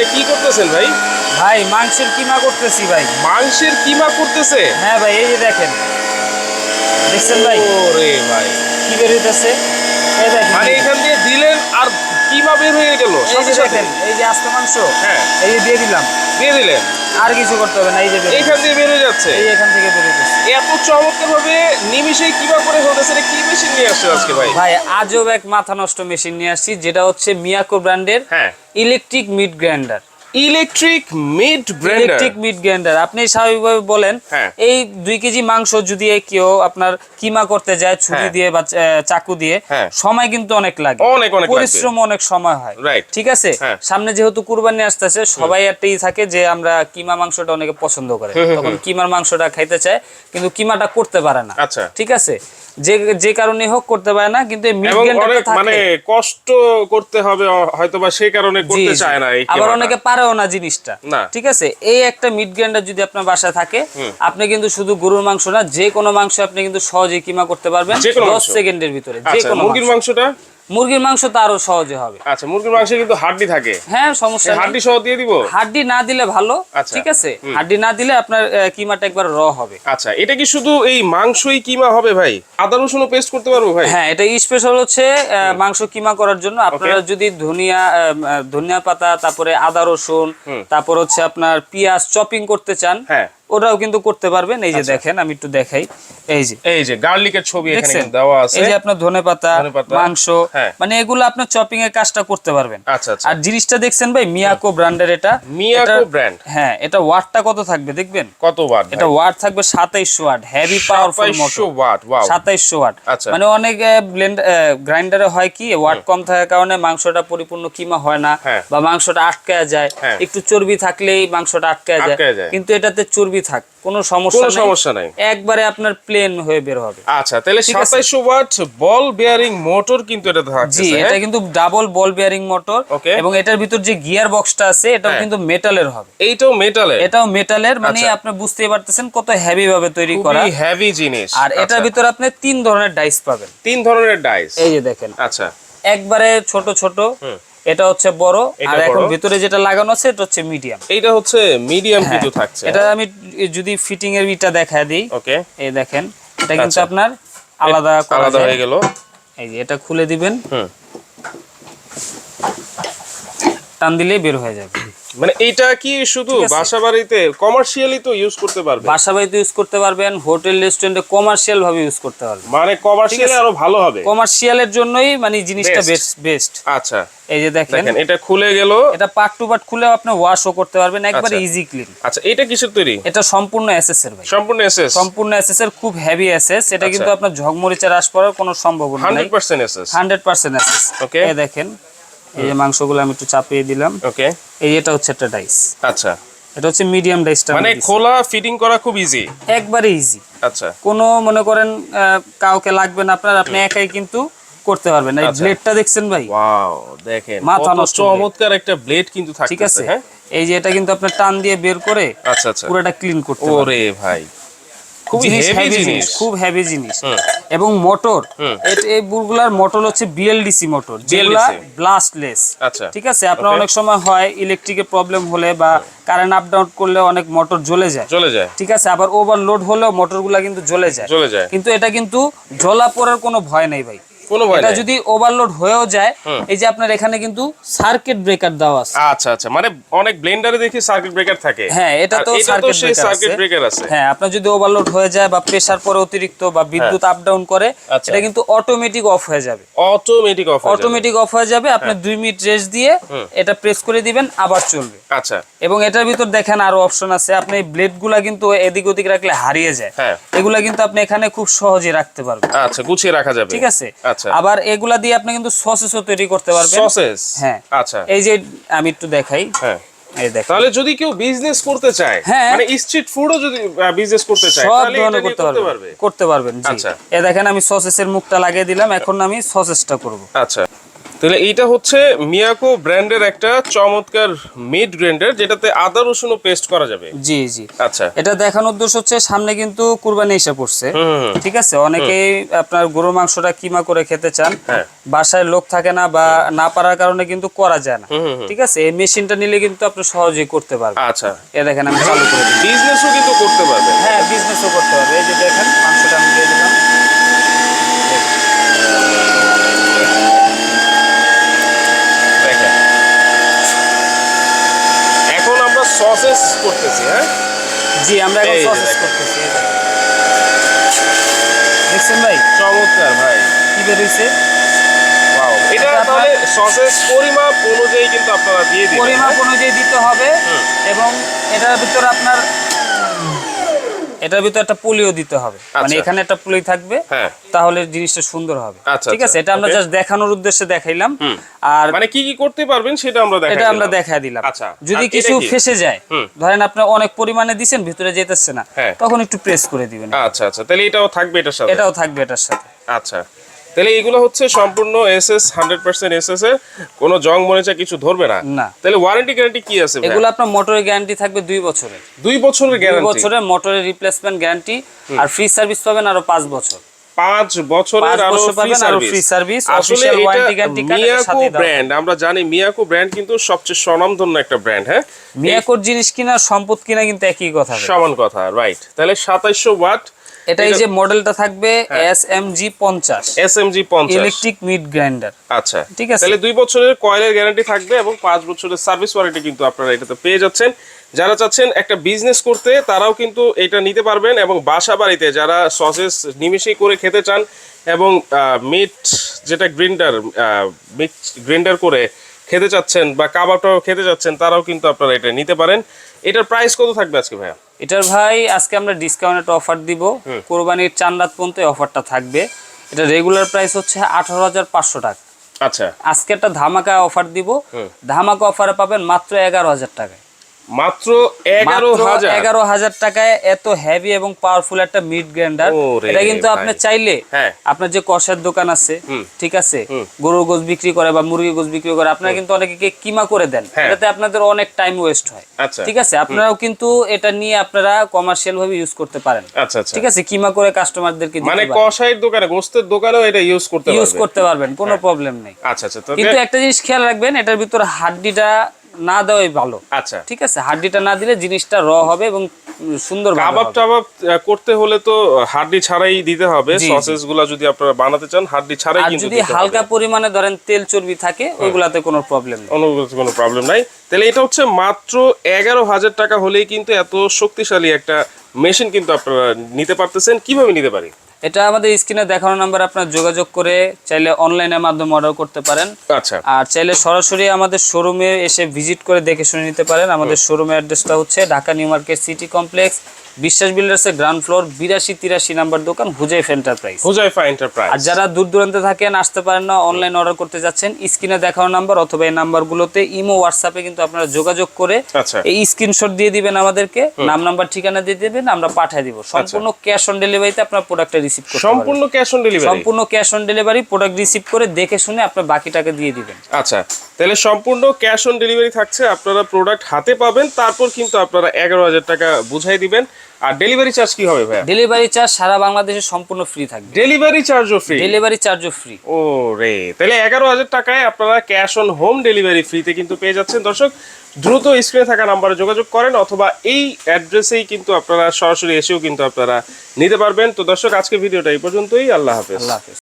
এটা কি করতেছেন ভাই? ভাই মাংসের কিমা করতেছি ভাই। মাংসের কিমা করতেছে? হ্যাঁ ভাই এই যে দেখেন। দেখছেন ভাই? ওরে ভাই। কি বের হইতাছে? মানে এখান দিয়ে দিলেন কিমা বের হয়ে গেল? এই যে দেখেন এই যে আস্ত মাংস হ্যাঁ। এই যে দিয়ে দিলাম। দিয়ে দিলেন? আর কিছু করতে হবে না এই যে এইখান থেকে বের হয়ে যাচ্ছে? এই এখান থেকে বের হয়ে এত চমৎকার ভাবে নিমিশেই কিবা করে হতেছে এটা কি মেশিন নিয়ে আসছে আজকে ভাই? ভাই আজব এক মাথা নষ্ট মেশিন নিয়ে আসছি যেটা হচ্ছে মিয়াকো ব্র্যান্ডের হ্যাঁ। Electric meat grinder electric meat blender electric meat grinder আপনি স্বাভাবিকভাবে বলেন হ্যাঁ। এই দুই কেজি মাংস যদি কেউ আপনার কিমা করতে যায় ছুরি হ্যাঁ। দিয়ে বা চাকু দিয়ে হ্যাঁ। সময় কিন্তু অনেক লাগে অনেক অনেক পরিশ্রম অনেক সময় হয়. ঠিক আছে। সামনে যেহেতু কুরবানি আসতেছে সবাই একটাই থাকে যে আমরা কিমা মাংসটা অনেকে পছন্দ করে তখন কিমার মাংসটা খাইতে চায় কিন্তু কিমাটা করতে পারে না আচ্ছা। ঠিক আছে যে যে কারণে হোক করতে পারে না কিন্তু মানে কষ্ট করতে হবে হয়তো বা সেই কারণে করতে চায় না এই আবার। অনেকে পারেও না। জিনিসটা ঠিক আছে? এই একটা মিট গ্রাইন্ডার যদি আপনার বাসায় থাকে আপনি কিন্তু শুধু গরুর মাংস না যে কোনো মাংস আপনি কিন্তু সহজে কিমা করতে পারবেন দশ? সেকেন্ডের ভিতরে যে আচ্ছা কোনো মুরগির মাংসটা? মুরগির মাংস তো আরও সহজে হবে। আচ্ছা মুরগির মাংসে কিন্তু হাড্ডি থাকে। হ্যাঁ সমস্যা হাড্ডি সহ দিয়ে দিব? হাড্ডি না দিলে ভালো আচ্ছা। ঠিক আছে? হাড্ডি না দিলে আপনার কিমাটা একবার র হবে। আচ্ছা এটা কি শুধু এই মাংসই কিমা হবে ভাই? আদা রসুনও পেস্ট করতে পারব ভাই? হ্যাঁ এটা স্পেশাল হচ্ছে মাংস কিমা করার জন্য। আপনারা যদি ধনিয়া ধনিয়া পাতা তারপরে আদা রসুন তারপর হচ্ছে আপনার পেঁয়াজ চপিং করতে চান ওটাও কিন্তু করতে পারবেন। এই যে আচ্ছা। দেখেন আমি একটু দেখাই। এই যে। এই যে গার্লিকের ছবি এখানে দেওয়া আছে। এই যে আপনার ধনে পাতা ধনেপাতা, মাংস হ্যাঁ। মানে এগুলো আপনার চপিং এর কাজটা করতে পারবেন। আচ্ছা আচ্ছা। আর জিনিসটা দেখছেন ভাই মিয়াকো ব্র্যান্ডের এটা। মিয়াকো ব্র্যান্ড হ্যাঁ এটা ওয়াটটা কত থাকবে দেখবেন? কত ওয়াট এটা ওয়াট থাকবে সাতাইশশো watt heavy powerful motor watt wow সাতাইশশো ওয়াট আচ্ছা। মানে অনেক ব্লেন্ড গ্রাইন্ডারে হয় কি ওয়াট কম থাকার কারণে মাংসটা পরিপূর্ণ কিমা হয় না হ্যাঁ। বা মাংসটা আটকায় যায়। হ্যাঁ। একটু চর্বি থাকলেই মাংসটা আটকায় যায়। কিন্তু এটাতে চর্বি থাক কোনো সমস্যা কোনো সমস্যা নাই। একবারে আপনার প্লেন হয়ে বের হবে। আচ্ছা তাহলে ঠিক আছে। সাতাইশো ওয়াট বল বেয়ারিং মোটর কিন্তু এটা জি এটা কিন্তু ডাবল বল বিয়ারিং মোটর এবং এটার ভিতর যে গিয়ার বক্সটা আছে এটাও হ্যাঁ। কিন্তু মেটালের হবে। এইটাও মেটালে এটাও মেটালের মানে আচ্ছা। আপনি বুঝতেই পারতেছেন কত হেভি ভাবে তৈরি করা। খুবই হেভি জিনিস। আর এটার আচ্ছা, ভিতর আপনি তিন ধরনের ডাইস পাবেন। তিন ধরনের ডাইস এই যে দেখেন। আচ্ছা। একবারে ছোট ছোট। এটা হচ্ছে বড় আর এখন ভিতরে যেটা লাগানো আছে এটা হচ্ছে মিডিয়াম এইটা হচ্ছে মিডিয়াম কিছু থাকছে। এটা আমি যদি ফিটিং এর ইটা দেখা দিই। ওকে এই দেখেন এটা কিন্তু আচ্ছা। আপনার আলাদা করা আলাদা হয়ে গেল। এই যে এটা খুলে দিবেন। হুম। টান দিলেই বের হয়ে যাবে। মানে এইটা কি শুধু বাসা বাড়িতে কমার্শিয়ালি তো ইউজ করতে পারবে। বাসা বাড়িতে ইউজ করতে পারবেন হোটেল রেস্টুরেন্টে কমার্শিয়াল ভাবে ইউজ করতে পারবেন। মানে কমার্শিয়ালি আরও ভালো হবে। কমার্শিয়ালের জন্যই মানে জিনিসটা বেস্ট বেস্ট আচ্ছা। এই যে দেখেন। এটা খুলে গেল। এটা পার্ট টু পার্ট খুলে আপনি ওয়াশও করতে পারবেন একবারে আচ্ছা। ইজি ক্লিন আচ্ছা এটা কিসের তৈরি? এটা সম্পূর্ণ এসএস এর ভাই। সম্পূর্ণ এসএস সম্পূর্ণ এসএস এর খুব হেভি এসএস এটা আচ্ছা। কিন্তু আপনার ঝগমরিচের হ্রাস পড়ার কোনো সম্ভাবনা নাই। 100% SS hundred percent SS okay এই দেখেন এই যে মাংসগুলো আমি একটু চাপিয়ে দিলাম। ওকে এই এটা হচ্ছে একটা ডাইস আচ্ছা। এটা হচ্ছে মিডিয়াম ডাইসটা মানে খোলা ফিটিং করা খুব ইজি একবারে ইজি আচ্ছা। কোনো মনে করেন কাউকে লাগবে না আপনার আপনি একাই কিন্তু করতে পারবেন। এই আচ্ছা। ব্লেডটা দেখছেন ভাই? ওয়াও দেখেন। মাথা নষ্ট চমৎকার একটা ব্লেড কিন্তু থাকতেছে ঠিক আছে। হ্যাঁ? এই যে এটা কিন্তু আপনার টান দিয়ে বের করে আচ্ছা আচ্ছা। পুরোটা ক্লিন করতে ওরে ভাই। জিনিস হেভি জিনিস। খুব হেভি জিনিস। এবং মোটর। এই বুলগুলার মোটর হচ্ছে বিএলডিসি মোটর যেগুলা ব্লাস্টলেস আচ্ছা ঠিক আছে? আপনার অনেক সময় হয় ইলেকট্রিকের প্রবলেম হলে বা কারেন্ট আপ ডাউন করলে অনেক মোটর জ্বলে যায়। জ্বলে যায়। ঠিক আছে? আবার ওভারলোড হলেও মোটরগুলা কিন্তু জ্বলে যায়। জ্বলে যায়। কিন্তু এটা কিন্তু জ্বলা পড়ার কোনো ভয় নেই ভাই। কোনো ভয় এটা যদি ওভারলোড হয়েও যায় এই যে আপনার এখানে কিন্তু সার্কিট ব্রেকার দেওয়া আছে। আচ্ছা আচ্ছা। মানে অনেক ব্লেন্ডারে দেখি সার্কিট ব্রেকার থাকে। হ্যাঁ এটা তো সার্কিট ব্রেকার আছে। হ্যাঁ আপনার যদি ওভারলোড হয়ে যায় বা প্রেসার পরে অতিরিক্ত বা বিদ্যুৎ আপ ডাউন করে আচ্ছা। এটা কিন্তু অটোমেটিক অফ হয়ে যাবে। অটোমেটিক অফ অটোমেটিক অফ হয়ে যাবে আপনি দুই মিনিট রেস্ট দিয়ে এটা প্রেস করে দিবেন আবার চলবে। আচ্ছা। এবং এটার ভিতর দেখেন আরও অপশন আছে আপনি এই ব্লেডগুলা কিন্তু এদিক ওদিক রাখলে হারিয়ে যায়। হ্যাঁ। এগুলা কিন্তু আপনি এখানে খুব সহজে রাখতে পারবেন। আচ্ছা গুছিয়ে রাখা যাবে। ঠিক আছে? আচ্ছা। আবার এগুলা দিয়ে আপনি কিন্তু সসেসও তৈরি করতে পারবেন। সসেস হ্যাঁ। আচ্ছা। এই যে আমি একটু দেখাই। হ্যাঁ। তাহলে যদি কেউ বিজনেস করতে চায় হ্যাঁ। মানে স্ট্রিট ফুডও যদি বিজনেস করতে চায় তাহলে এটা করতে পারবে? করতে পারবেন আচ্ছা। এ দেখেন আমি সসেসের মুখটা লাগিয়ে দিলাম এখন আমি সসেসটা করব। আচ্ছা। তাহলে এইটা হচ্ছে মিয়াকো ব্র্যান্ডের একটা চমৎকার মিড গ্রাইন্ডার যেটাতে আদা রসুনও পেস্ট করা যাবে। জি জি। আচ্ছা। এটা দেখানোর উদ্দেশ্য হচ্ছে সামনে কিন্তু কুরবানি এসে পড়ছে। ঠিক আছে? অনেকেই আপনার গরুর মাংসটা কিমা করে খেতে চান হ্যাঁ। বাসায় লোক থাকে না বা না পারার কারণে কিন্তু করা যায় না। ঠিক আছে? এই মেশিনটা নিলে কিন্তু আপনি সহজেই করতে পারবেন। আচ্ছা। এ দেখেন আমি চালু করে দিই বিজনেসও কিন্তু করতে পারবেন। হ্যাঁ বিজনেসও করতে পারবে। এই যে দেখেন মাংসটা আমি দিয়ে দিলাম দেখেন এখন আমরা সসেস করতেছি হ্যাঁ? জি আমরা এখন দেখেন। করতেছি দেখছেন ভাই? চমৎকার ভাই। কি বেরিয়েছে এটা এটা তাহলে সসেস পরিমাপ অনুযায়ী কিন্তু আপনারা দিয়ে দিবেন পরিমাপ অনুযায়ী দিতে হবে এবং এটার ভিতরে আপনার এটার ভিতরে একটা পুলিও দিতে হবে। মানে আচ্ছা। এখানে একটা পুলি থাকবে হ্যাঁ। তাহলে জিনিসটা সুন্দর হবে। আচ্ছা, ঠিক আছে? আচ্ছা, এটা আমরা জাস্ট দেখানোর উদ্দেশ্যে দেখাইলাম। আর মানে কি কি করতে পারবেন সেটা আমরা দেখাই এটা আমরা দিলাম। দেখায় দিলাম। আচ্ছা। যদি কিছু ফেসে যায় ধরেন আপনি অনেক পরিমাণে দিছেন ভিতরে যেতেছে না হ্যাঁ। তখন একটু প্রেস করে দিবেন। আচ্ছা আচ্ছা। তাহলে এটাও থাকবে এটার সাথে? এটাও থাকবে এটার সাথে। আচ্ছা। তাহলে এগুলো হচ্ছে সম্পূর্ণ এসএস হান্ড্রেড পার্সেন্ট এসএস এর কোনো জং মরিচা কিছু ধরবে না। তাহলে ওয়ারেন্টি গ্যারান্টি কি আছে এগুলো আপনার মোটরের গ্যারান্টি থাকবে দুই বছরের। দুই বছরের দুই গ্যারান্টি বছরের মোটরের রিপ্লেসমেন্ট গ্যারান্টি আর ফ্রি সার্ভিস পাবেন আরও পাঁচ বছর। পাঁচ বছরের আরও ফ্রি সার্ভিস আসলে মিয়াকো ব্র্যান্ড আমরা জানি মিয়াকো ব্র্যান্ড কিন্তু সবচেয়ে স্বনামধন্য একটা ব্র্যান্ড হ্যাঁ? মিয়াকোর জিনিস কিনা সম্পদ কিনা কিন্তু একই কথা সমান কথা রাইট তাহলে সাতাইশশো ওয়াট এটা এই যে মডেলটা থাকবে। এস এম জি পঞ্চাশ। এস এম জি পঞ্চাশ। ইলেকট্রিক মিড গ্রাইন্ডার আচ্ছা। ঠিক আছে। তাহলে দুই বছরের কয়েলের গ্যারান্টি থাকবে এবং পাঁচ বছরের সার্ভিস ওয়ারেন্টি কিন্তু আপনারা এটাতে পেয়ে যাচ্ছেন। যারা চাচ্ছেন একটা বিজনেস করতে তারাও কিন্তু এটা নিতে পারবেন এবং বাসা বাড়িতে যারা সসেস নিমিশেই করে খেতে চান এবং মিট যেটা গ্রিন্ডার মিট গ্রিন্ডার করে খেতে চাচ্ছেন বা কাবাবটাও খেতে চাচ্ছেন তারাও কিন্তু আপনারা এটা নিতে পারেন। এটার প্রাইস কত থাকবে আজকে ভাইয়া? এটার ভাই আজকে আমরা ডিসকাউন্টেড অফার দিব। কোরবানির চান রাত পর্যন্ত অফারটা থাকবে। এটা রেগুলার প্রাইস হচ্ছে আঠারো হাজার পাঁচশো টাকা। আচ্ছা। আজকে একটা ধামাকা অফার দিব। ধামাকা অফারে পাবেন মাত্র এগারো হাজার টাকায়। মাত্র এগারো হাজার। এগারো হাজার টাকায় এত হেভি এবং পাওয়ারফুল একটা মিড গ্রাইন্ডার এটা কিন্তু আপনি চাইলে হ্যাঁ। আপনার যে কষের দোকান আছে ঠিক আছে? গরুর গোস বিক্রি করে বা মুরগি গোস বিক্রি করে আপনারা কিন্তু অনেকে কিমা করে দেন। হ্যাঁ। এটাতে আপনাদের অনেক টাইম ওয়েস্ট হয়। আচ্ছা। ঠিক আছে? আপনারাও কিন্তু এটা নিয়ে আপনারা কমার্শিয়াল ভাবে ইউজ করতে পারেন। আচ্ছা আচ্ছা। ঠিক আছে? কিমা করে কাস্টমারদেরকে মানে কষাইয়ের দোকানে গোস্তের দোকানেও এটা ইউজ করতে ইউজ করতে পারবেন কোনো প্রবলেম নেই। আচ্ছা আচ্ছা। কিন্তু একটা জিনিস খেয়াল রাখবেন এটার ভিতরে হাড্ডিটা না দেওয়াই ভালো। আচ্ছা। ঠিক আছে? হাড্ডিটা না দিলে জিনিসটা র হবে এবং সুন্দর কাবাব টাবাব করতে হলে তো হাড্ডি ছাড়াই দিতে হবে। সসেসগুলা যদি আপনারা বানাতে চান হাড্ডি ছাড়াই কিন্তু যদি হালকা পরিমাণে ধরেন তেল চর্বি থাকে ওইগুলাতে কোনো প্রবলেম নেই। কোনো প্রবলেম নাই। তাহলে এটা হচ্ছে মাত্র এগারো হাজার টাকা হলেই কিন্তু এত শক্তিশালী একটা মেশিন কিন্তু আপনারা নিতে পারতেছেন। কীভাবে নিতে পারি? এটা আমাদের স্ক্রিনে দেখানো নাম্বার আপনার যোগাযোগ করে চাইলে অনলাইনের মাধ্যমে অর্ডার করতে পারেন। আচ্ছা। আর চাইলে সরাসরি আমাদের শোরুমে এসে ভিজিট করে দেখে শুনে নিতে পারেন। আমাদের শোরুমের অ্যাড্রেসটা হচ্ছে Dhaka new market city complex Biswas বিল্ডার্সের ground floor বিরাশি তিরাশি নাম্বার দোকান হুজাইফ এন্টারপ্রাইজ হুজাইফা এন্টারপ্রাইজ আর যারা দূর দূরান্তে থাকেন আসতে পারেন না অনলাইন অর্ডার করতে যাচ্ছেন স্ক্রিনে দেখানো নাম্বার অথবা এই নাম্বারগুলোতে ইমো হোয়াটসঅ্যাপে কিন্তু আপনারা যোগাযোগ করে আচ্ছা। এই স্ক্রিনশট দিয়ে দিবেন আমাদেরকে নাম নাম্বার ঠিকানা দিয়ে দিবেন আমরা পাঠিয়ে দিব। সম্পূর্ণ ক্যাশ অন ডেলিভারিতে আপনার প্রোডাক্টটা রিসিভ করতে সম্পূর্ণ ক্যাশ অন ডেলিভারি সম্পূর্ণ cash on delivery product receive করে দেখে শুনে আপনার বাকি টাকা দিয়ে দিবেন। আচ্ছা তাহলে সম্পূর্ণ ক্যাশ অন ডেলিভারি থাকছে আপনারা প্রোডাক্ট হাতে পাবেন তারপর কিন্তু আপনারা এগারো হাজার টাকা বুঝাই দিবেন। আর ডেলিভারি চার্জ কি হবে ভাই ডেলিভারি চার্জ সারা বাংলাদেশে সম্পূর্ণ ফ্রি থাকবে। ডেলিভারি চার্জও ফ্রি ডেলিভারি চার্জও ফ্রি ও রে তাহলে এগারো হাজার টাকায় আপনারা ক্যাশ অন হোম ডেলিভারি ফ্রিতে কিন্তু পেয়ে যাচ্ছেন। দর্শক দ্রুত স্ক্রিনে থাকা নাম্বারে যোগাযোগ করেন অথবা এই অ্যাড্রেসেই কিন্তু আপনারা সরাসরি এসেও কিন্তু আপনারা নিতে পারবেন। তো দর্শক আজকে ভিডিওটা এই পর্যন্তই। আল্লাহ হাফেজ। আল্লাহ হাফেজ।